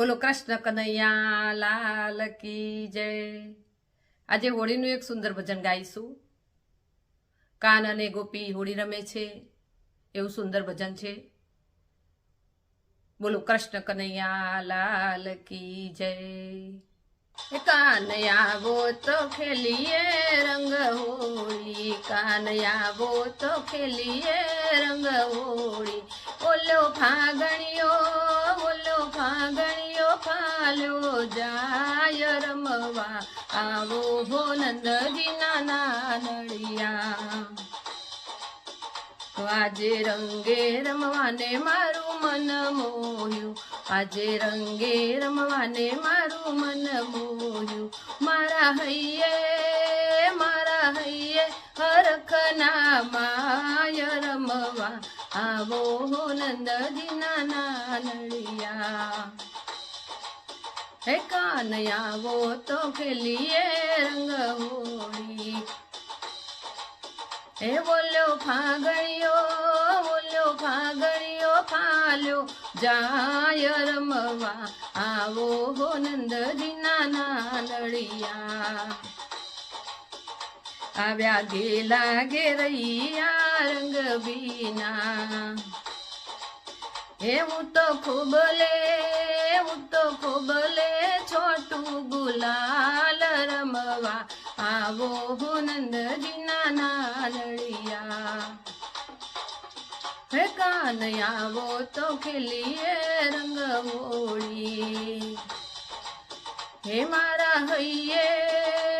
બોલો, કૃષ્ણ કનૈયા, લાલ કી જય. આજે હોળીનું એક સુંદર ભજન ગાઈશું. કાન અને ગોપી હોળી રમે છે, એવું સુંદર ભજન છે. બોલો, કૃષ્ણ કનૈયા, લાલ કી જય. એ કાનયાવો તો ખેલીએ રંગ હોળી. કાનયા વો તો ખેલીએ રંગ હોળી. ઓલો ફાગણિયો ઓલો ફાગણિયો ફાલ્યો જાય રમવા. આવો હો નંદજીના નાનડિયા. આજે રંગે રમવાને મારું મન મોહ્યું. આજે રંગે રમવાને મારું મન મોહ્યું. મારા હૈયે મારા હૈયે હરખના માય રમવા. આવો નંદજીના નાનડિયા. હે કાનયાવો તો ખેલીએ રંગ હોળી. હે બોલ્યો ફાગણિયો બોલ્યો ફાગણિયો ફાલ્યો જાય રમવા. આવો હો નંદજીના નાનડિયા. આવ્યા ગેલા ઘેરૈયા રંગ બીના એવું તો ખૂબ લે, એવું તો ખૂબ લે, છોટું ગુલાલ રમવા. આવો હો નંદજીના નાનડિયા. હે કાન આવો તો ખેલીએ રંગ હોળી. હે મારા હૈયે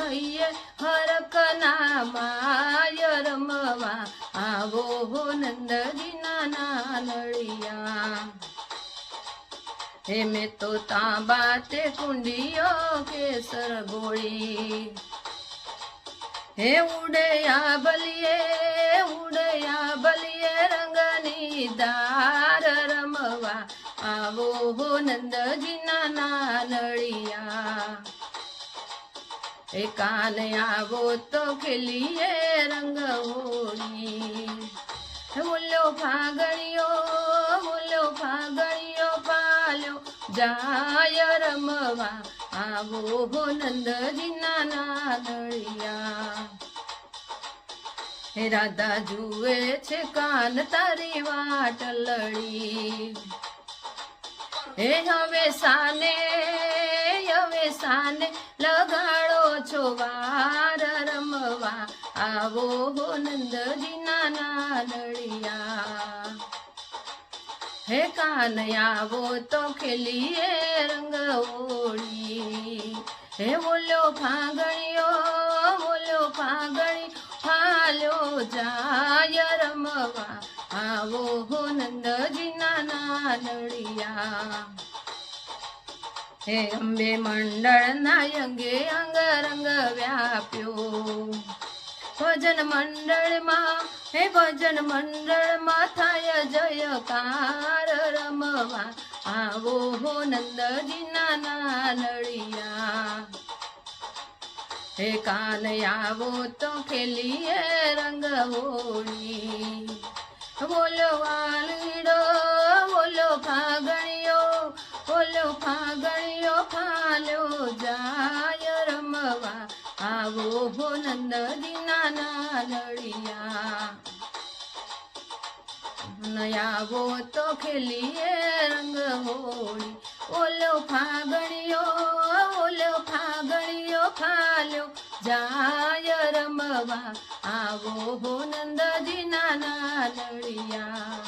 હૈયે હરકના માય રમવા આવો હો નંદજીના નાનળિયા. હે મેં તો તાંબા તે કુંડીઓ કેસર ગોળી. હે ઉડયા બલિયે ઉડયા બલિયે રંગની દાર રમવા આવો હો નંદજીના નાનડિયા એ કાન આવો તો ખેલીએ રંગ હોળી બોલ્યો ફાગણિયો બોલ્યો ફાગણિયો પાલ્યો. જાય રમવા, આવો હો નંદજીના નાનડિયા હે રાધા જુએ છે કાન તારી વાટ લડી. હે હવે સાને હવે સાને લગાડો છો વાર રમવા આવો હો નંદજીના નાનડિયા હે કાન આવો તો ખેલીએ રંગ ઓળી. હે બોલ્યો ફાગણિયો બોલ્યો ફાગણી ફાલ્યો જાય રમવા. આવો હો નંદજીના નાનડિયા હે અંબે મંડળના અંગે અંગરંગ વ્યાપ્યો. ભજન મંડળમાં, હે ભજન મંડળમાં થાય જયકાર રમવા. આવો હો નંદજીના નાનડિયા હે કાન આવો તો ખેલીએ રંગ હોળી. બોલો આવો હો નંદજીના નાનડિયા નયાવો તો ખેલીએ રંગ હોળી. ઓલો ફાગણિયો ઓલો ફાગણિયો ફાલ્યો. જાય રમવા. આવો હો નંદજીના નાનડિયા